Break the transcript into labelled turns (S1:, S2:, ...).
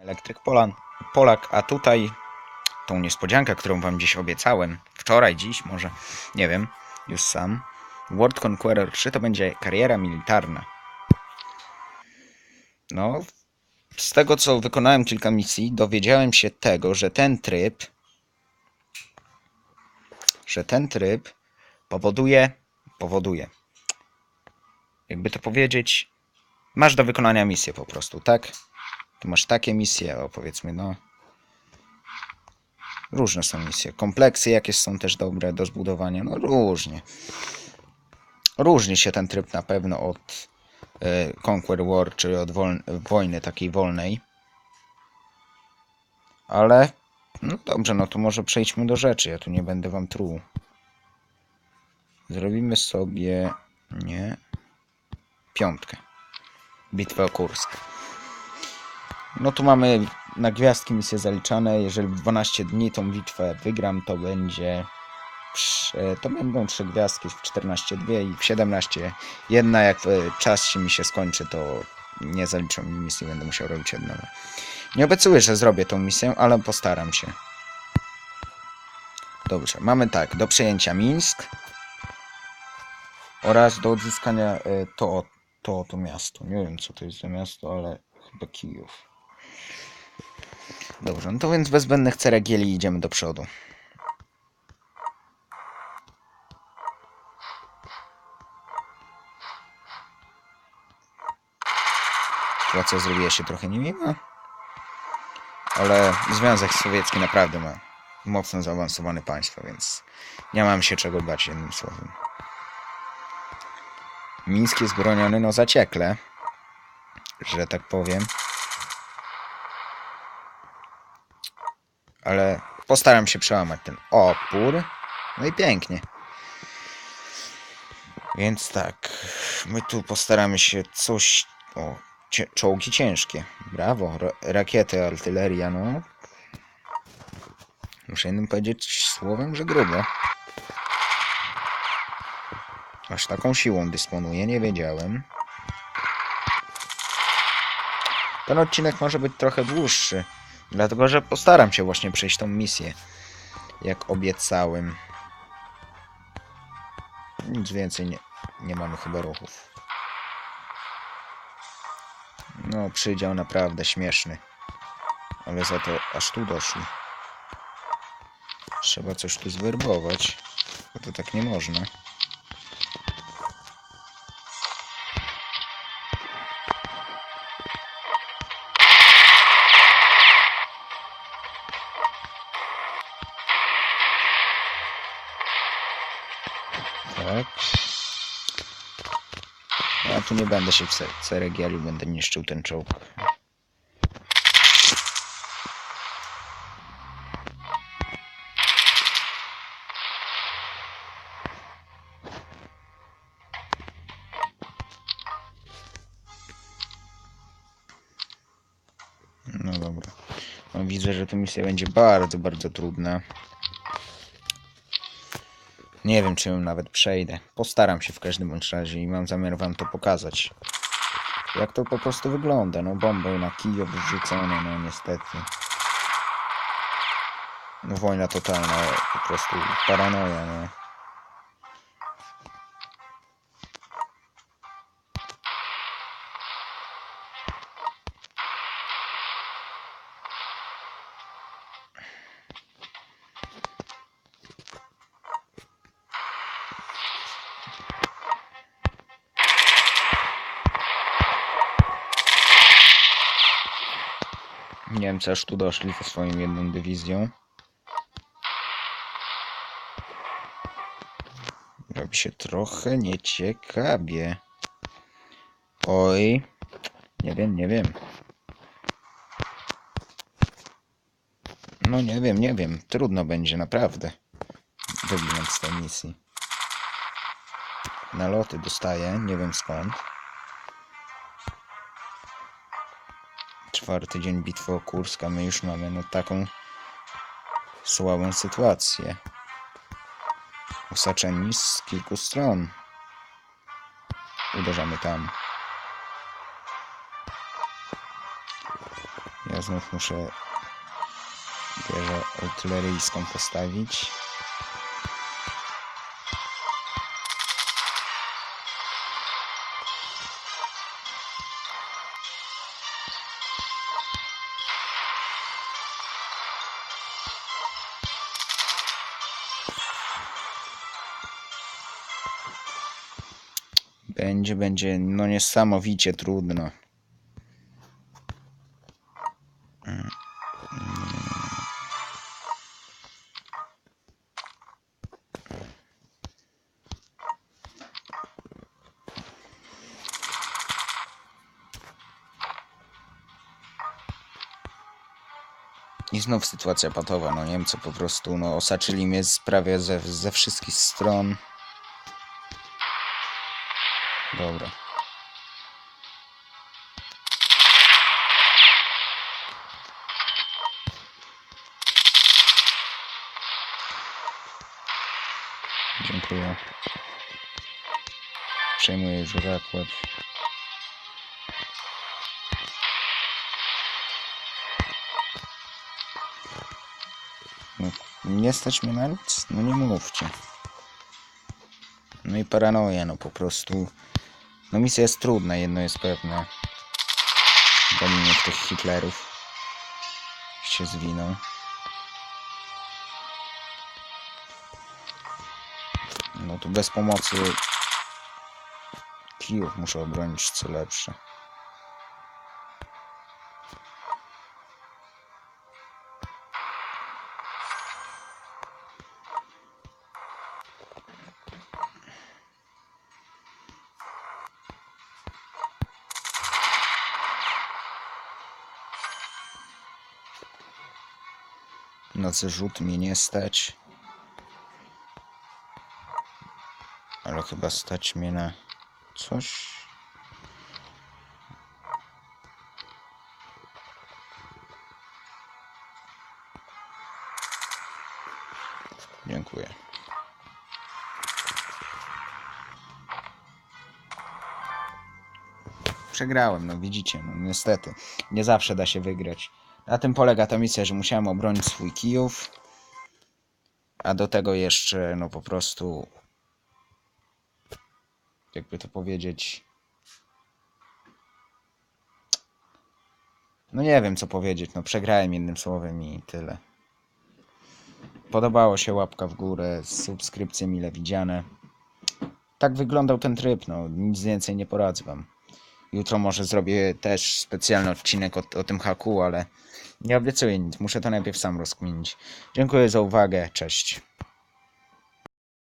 S1: Elektryk Polan, Polak, a tutaj tą niespodziankę, którą wam dziś obiecałem, wczoraj, dziś może, nie wiem, już sam. World Conqueror 3 to będzie kariera militarna. No, z tego co wykonałem kilka misji, dowiedziałem się tego, że ten tryb, że ten tryb powoduje, powoduje, jakby to powiedzieć, masz do wykonania misję po prostu, tak? Tu masz takie misje, o powiedzmy, no. Różne są misje. Kompleksy jakieś są też dobre do zbudowania, no różnie. Różni się ten tryb na pewno od e, Conquer War, czyli od wojny takiej wolnej. Ale, no dobrze, no to może przejdźmy do rzeczy. Ja tu nie będę wam truł. Zrobimy sobie, nie, piątkę. Bitwę o Kursk. No tu mamy na gwiazdki misje zaliczane. Jeżeli w 12 dni tą bitwę wygram, to będzie. trz- To będą 3 gwiazdki, w 14 dwie i w 17 jedna. Jak e, czas się mi się skończy, to nie zaliczą mi misji, będę musiał robić nowa. Nie obiecuję, że zrobię tą misję, ale postaram się. Dobrze, mamy tak, do przejęcia Mińsk oraz do odzyskania e, to, to, to miasto. Nie wiem, co to jest za miasto, ale chyba Kijów. Dobrze, no to więc bez zbędnych ceregieli idziemy do przodu. Sytuacja zrobiła się trochę niemiła, ale Związek Sowiecki naprawdę ma mocno zaawansowane państwo, więc nie mam się czego bać jednym słowem. Mińsk jest broniony no zaciekle, że tak powiem. Ale postaram się przełamać ten opór. No i pięknie. Więc tak, my tu postaramy się coś. O, cie, czołgi ciężkie. Brawo, ra rakiety, artyleria, no. Muszę innym powiedzieć słowem, że grubo. Aż taką siłą dysponuję, nie wiedziałem. Ten odcinek może być trochę dłuższy. Dlatego, że postaram się właśnie przejść tą misję. Jak obiecałem. Nic więcej nie, nie mamy chyba ruchów. No, przydział naprawdę śmieszny. Ale za to aż tu doszli. Trzeba coś tu zwerbować. Bo to tak nie można. Tak. Ja tu nie będę się ceregielił, będę niszczył ten czołg. No dobra. No, widzę, że ta misja będzie bardzo, bardzo trudna. Nie wiem, czy ją nawet przejdę. Postaram się w każdym bądź razie i mam zamiar wam to pokazać. Jak to po prostu wygląda. No bomby na Kijów wrzucone, no niestety. No wojna totalna, po prostu paranoja, no. Niemcy aż tu doszli ze swoją jedną dywizją. Robi się trochę nieciekawie. Oj. Nie wiem, nie wiem. No nie wiem, nie wiem. Trudno będzie, naprawdę. Wyginąć z tej misji. Naloty dostaję, nie wiem skąd. Czwarty dzień bitwy o Kursk, my już mamy no taką słabą sytuację. Osaczeni z kilku stron. Uderzamy tam. Ja znów muszę wieżę artyleryjską postawić. Będzie, będzie, no niesamowicie trudno. I znów sytuacja patowa, no Niemcy po prostu no, osaczyli mnie prawie ze, ze wszystkich stron. Dobra. Dziękuję. Przejmuję już zakład. No, nie stać mnie na nic? No nie mówcie. No i paranoja, no po prostu. No misja jest trudna, jedno jest pewne. W tych Hitlerów się zwiną. No tu bez pomocy Kijów muszę obronić co lepsze. Na co rzut mnie nie stać. Ale chyba stać mnie na coś. Dziękuję. Przegrałem, no widzicie, no niestety. Nie zawsze da się wygrać. Na tym polega ta misja, że musiałem obronić swój Kijów. A do tego jeszcze, no po prostu. Jakby to powiedzieć. No nie wiem co powiedzieć, no przegrałem jednym słowem i tyle. Podobało się łapka w górę, subskrypcje mile widziane. Tak wyglądał ten tryb, no nic więcej nie poradzę wam. Jutro może zrobię też specjalny odcinek o, o tym haku, ale nie obiecuję nic. Muszę to najpierw sam rozkminić. Dziękuję za uwagę. Cześć.